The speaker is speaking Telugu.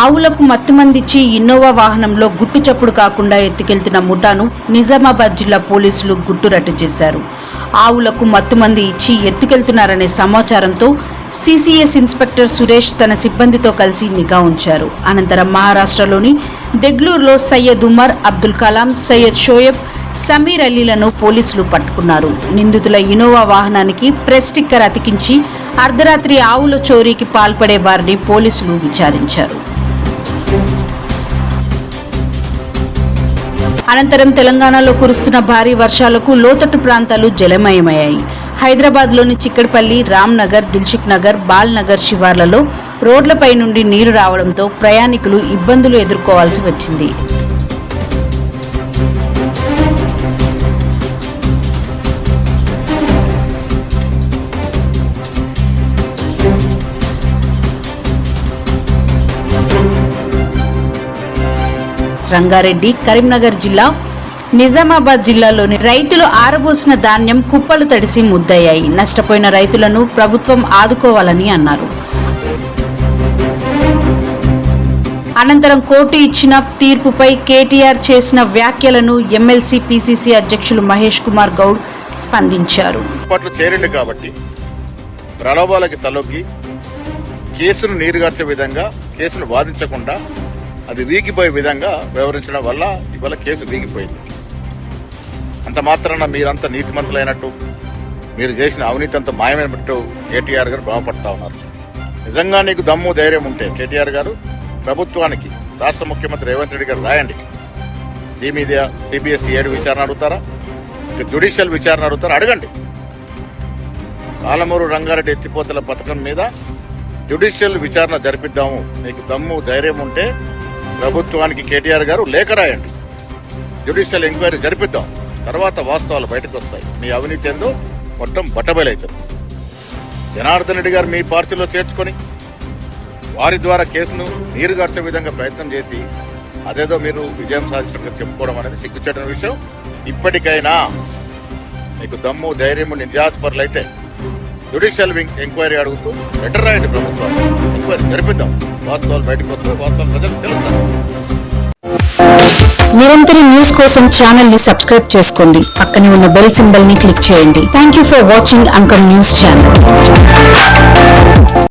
ఆవులకు మత్తుమందిచ్చి ఇన్నోవా వాహనంలో గుట్టు చప్పుడు కాకుండా ఎత్తుకెళ్తున్న ముఠాను నిజామాబాద్ జిల్లా పోలీసులు గుట్టురట్టు చేశారు. ఆవులకు మత్తుమంది ఇచ్చి ఎత్తుకెళ్తున్నారనే సమాచారంతో సిసిఎస్ ఇన్స్పెక్టర్ సురేష్ తన సిబ్బందితో కలిసి నిఘా ఉంచారు. అనంతరం మహారాష్ట్రలోని దెగ్లూరులో సయ్యద్ ఉమర్ అబ్దుల్ కలాం సయ్యద్ షోయబ్ సమీర్ అలీలను పోలీసులు పట్టుకున్నారు. నిందితుల ఇనోవా వాహనానికి ప్రెస్ స్టిక్కర్ అతికించి అర్ధరాత్రి ఆవుల చోరీకి పాల్పడే వారిని పోలీసులు విచారించారు. అనంతరం తెలంగాణలో కురుస్తున్న భారీ వర్షాలకు లోతట్టు ప్రాంతాలు జలమయమయ్యాయి. హైదరాబాద్లోని చిక్కడపల్లి రామ్నగర్ దిల్సుఖ్ నగర్ బాల్ నగర్ శివార్లలో రోడ్లపై నుండి నీరు రావడంతో ప్రయాణికులు ఇబ్బందులు ఎదుర్కోవాల్సి వచ్చింది. రంగారెడ్డి కరీంనగర్ జిల్లా నిజామాబాద్ జిల్లాలోని రైతులు ఆరబోసిన ధాన్యం కుప్పలు తడిసి ముద్దయ్యాయి. నష్టపోయిన రైతులను ప్రభుత్వం ఆదుకోవాలని అన్నారు. అనంతరం కోర్టు ఇచ్చిన తీర్పుపై కేటీఆర్ చేసిన వ్యాఖ్యలను ఎమ్మెల్సీ పీసీసీ అధ్యక్షులు మహేష్ కుమార్ గౌడ్ స్పందించారు. చేరండి కాబట్టి ప్రలోభాలకి తలొగ్గి కేసును నీరుగార్చే విధంగా కేసును వాదించకుండా అది వీగిపోయే విధంగా వ్యవహరించడం వల్ల ఇవాళ కేసు వీగిపోయింది. అంత మాత్రాన మీరంతా నీతిమంతులైనట్టు మీరు చేసిన అవినీతి అంత మాయమైనట్టు కేటీఆర్ గారు భ్రమపడతా ఉన్నారు. నిజంగా నీకు దమ్ము ధైర్యం ఉంటే కేటీఆర్ గారు ప్రభుత్వానికి రాష్ట్ర ముఖ్యమంత్రి రేవంత్ రెడ్డి గారు రాయండి. దీని మీద సిబిఎస్ఈ ఏడు విచారణ అడుగుతారా? ఇక జ్యుడిషియల్ విచారణ అడుగుతారా? అడగండి. పాలమూరు రంగారెడ్డి ఎత్తిపోతల పథకం మీద జ్యుడిషియల్ విచారణ జరిపిద్దాము. మీకు దమ్ము ధైర్యం ఉంటే ప్రభుత్వానికి కేటీఆర్ గారు లేఖ రాయండి. జ్యుడిషియల్ ఎంక్వైరీ జరిపిద్దాం. తర్వాత వాస్తవాలు బయటకు వస్తాయి. మీ అవినీతి ఏందో మొత్తం బట్టబయలవుతుంది జనార్దన్ రెడ్డి గారు మీ పార్టీలో చేర్చుకొని వారి ద్వారా కేసును నీరుగార్చే విధంగా ప్రయత్నం చేసి అదేదో మీరు విజయం సాధించినట్టు చెప్పుకోవడం అనేది సిగ్గుచేటన విషయం. ఇప్పటికైనా మీకు దమ్ము ధైర్యము నిజాత్పరులైతే జ్యుడిషియల్ వింగ్ ఎంక్వైరీ అడుగుతూ లెటర్ రాయండి ప్రభుత్వం. ఎంక్వైరీ జరిపిద్దాం. వాస్తవాలు బయటకు వస్తే వాస్తవాలు ప్రజలకు తెలుస్తారు నిరంతర న్యూస్ కోసం ఛానల్ని సబ్స్క్రైబ్ చేసుకోండి. పక్కనే ఉన్న బెల్ సింబల్ని క్లిక్ చేయండి. Thank you for watching uncle news channel